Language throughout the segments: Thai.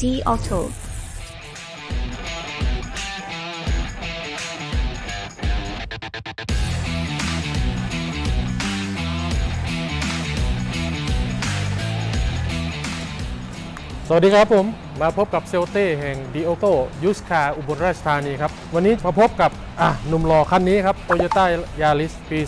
G Auto สวัสดีครับผมมาพบกับเซลเต้แห่งดีโอโต้ยูสคาอุบลราชธานีครับ วันนี้มาพบกับอะหนุ่มหล่อคันนี้ครับ Toyota Yaris ปี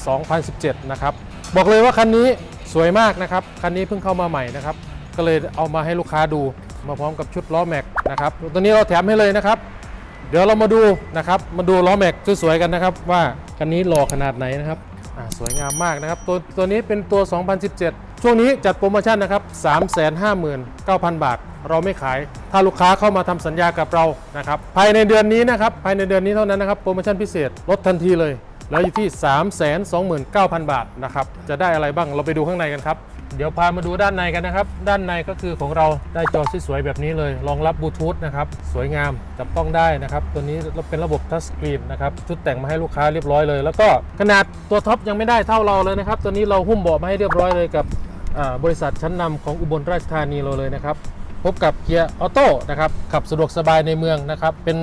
2017 นะครับ บอกเลยว่าคันนี้สวยมากนะครับ คันนี้เพิ่งเข้ามาใหม่นะครับ ก็เลยเอามาให้ลูกค้าดู มาพร้อมกับชุดล้อแม็กนะครับตัวนี้เราแถมให้เลยนะครับ เดี๋ยวเรามาดูนะครับ มาดูล้อแม็กสวยๆกันนะครับ ว่าคันนี้หล่อขนาดไหนนะครับสวยงามมากนะครับ ตัวตัวนี้เป็นตัว 2017 ช่วงนี้จัดโปรโมชั่นนะครับ 359,000 บาท เราไม่ขาย ถ้าลูกค้าเข้ามาทำสัญญากับเรานะครับ ภายในเดือนนี้นะครับ ภายในเดือนนี้เท่านั้นนะครับ โปรโมชั่นพิเศษลดทันทีเลย แล้วอยู่ที่ 329,000 บาทนะครับ จะได้อะไรบ้าง เราไปดูข้างในกันครับ เดี๋ยวพามาดูด้านในกันนะครับ ด้านในก็คือของเราได้จอสวยๆแบบนี้เลย รองรับบลูทูธนะครับ สวยงามจับต้องได้นะครับ ตัวนี้เป็นระบบทัชสกรีนนะครับชุดแต่งมาให้ลูกค้าเรียบร้อยเลย แล้วก็ขนาดตัวท็อปยังไม่ได้เท่าเราเลยนะครับ ตัวนี้เราหุ้มเบาะมาให้เรียบร้อยเลยกับบริษัทชั้นนำของอุบลราชธานีเราเลยนะครับพบกับเกียร์ออโต้นะครับขับสะดวกสบายในเมืองนะครับ เป็น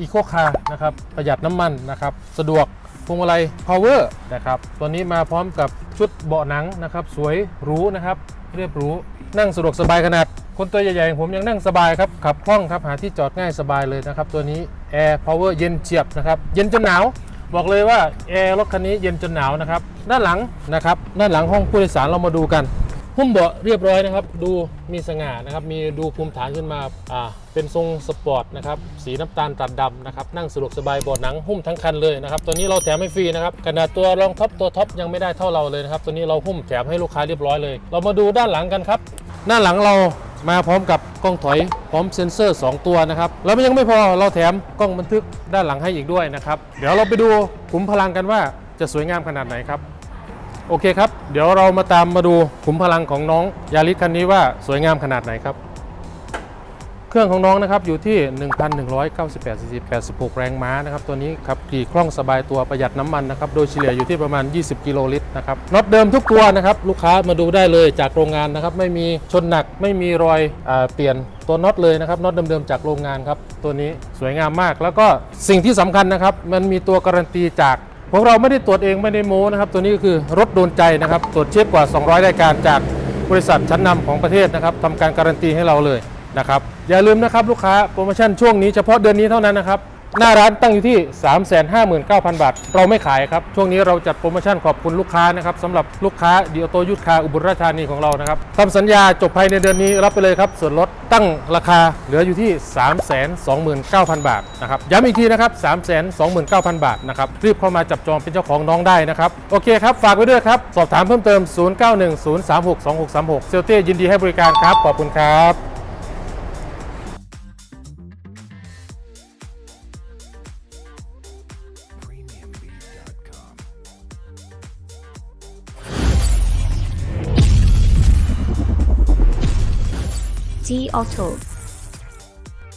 อีโคคาร์นะครับประหยัดน้ำมันนะครับ สะดวก พวงมาลัย power นะครับตัวนี้มาพร้อมกับชุดเบาะหนังนะครับ สวยหรูนะครับ เรียบหรูนั่งสะดวกสบายขนาด คนตัวใหญ่ๆอย่างผมยังนั่งสบายครับ ขับคล่องครับ หาที่จอดง่ายสบายเลยนะครับ ตัวนี้ Air Power เย็นเฉียบนะครับ เย็นจนหนาว บอกเลยว่าแอร์รถคันนี้เย็นจนหนาวนะครับ ด้านหลังนะครับ ด้านหลังห้องผู้โดยสารเรามาดูกัน หุ้มเบาะเรียบร้อยนะครับ ดูมีสง่านะครับ มีดูภูมิฐานขึ้นมาอ่าเป็นทรงสปอร์ตนะครับ สีน้ำตาลตัดดำนะครับ นั่งสะดวกสบายเบาะหนังหุ้มทั้งคันเลยนะครับ ตัวนี้เราแถมให้ฟรีนะครับขนาดตัวรองท็อปตัวท็อปยังไม่ได้เท่าเราเลยนะครับ ตัวนี้เราหุ้มแถมให้ลูกค้าเรียบร้อยเลย เรามาดูด้านหลังกันครับด้าหลังเรามาพร้อมกับกล้องถอยพร้อมเซ็นเซอร์ 2 ตัวนะครับแล้วมันยังไม่พอเราแถมกล้องบันทึกด้านหลังให้อีกด้วยนะครับ เดี๋ยวเราไปดูขุมพลังกันว่าจะสวยงามขนาดไหนครับ โอเคครับ เดี๋ยวเรามาตามมาดูขุมพลังของน้องยาริสคันนี้ว่าสวยงามขนาดไหนครับ เครื่องของน้องนะครับอยู่ที่ 1,198ซีซี86 แรงม้านะครับ ตัวนี้ขับขี่คล่องสบายตัวประหยัดน้ำมันนะครับ โดยเฉลี่ยอยู่ที่ประมาณ 20 กิโลลิตรนะครับน็อตเดิมทุกตัวนะครับ ลูกค้ามาดูได้เลยจากโรงงานนะครับ ไม่มีชนหนักไม่มีรอยอเปลี่ยนตัวน็อตเลยนะครับน็อตเดิมๆจากโรงงานครับตัวนี้สวยงามมาก แล้วก็สิ่งที่สำคัญนะครับมันมีตัวการันตีจาก พวกเราไม่ได้ตรวจเองไม่ได้โม้นะครับ ตัวนี้ก็คือรถโดนใจนะครับ ตรวจเช็คกว่า 200 รายการจากบริษัทชั้นนำของประเทศนะครับทำการการันตีให้เราเลยนะครับ อย่าลืมนะครับลูกค้าโปรโมชั่นช่วงนี้เฉพาะเดือนนี้เท่านั้นนะครับ หน้าร้านตั้งอยู่ที่ 359,000 บาท เราไม่ขายครับ ช่วงนี้เราจัดโปรโมชั่นขอบคุณลูกค้านะครับสำหรับลูกค้าดีโอโตยุทธคาอุบลราชธานีของเรานะครับทำสัญญาจบภายในเดือนนี้รับไปเลยครับ ส่วนลดตั้งราคาเหลืออยู่ที่ 329,000 บาทนะครับย้ำอีกทีนะครับ 329,000 บาทนะครับรีบเข้ามาจับจองเป็นเจ้าของน้องได้นะครับโอเคครับฝากไว้ด้วยครับสอบถามเพิ่มเติม 0910362636 เซลเต้ยินดีให้บริการครับขอบคุณครับ G Auto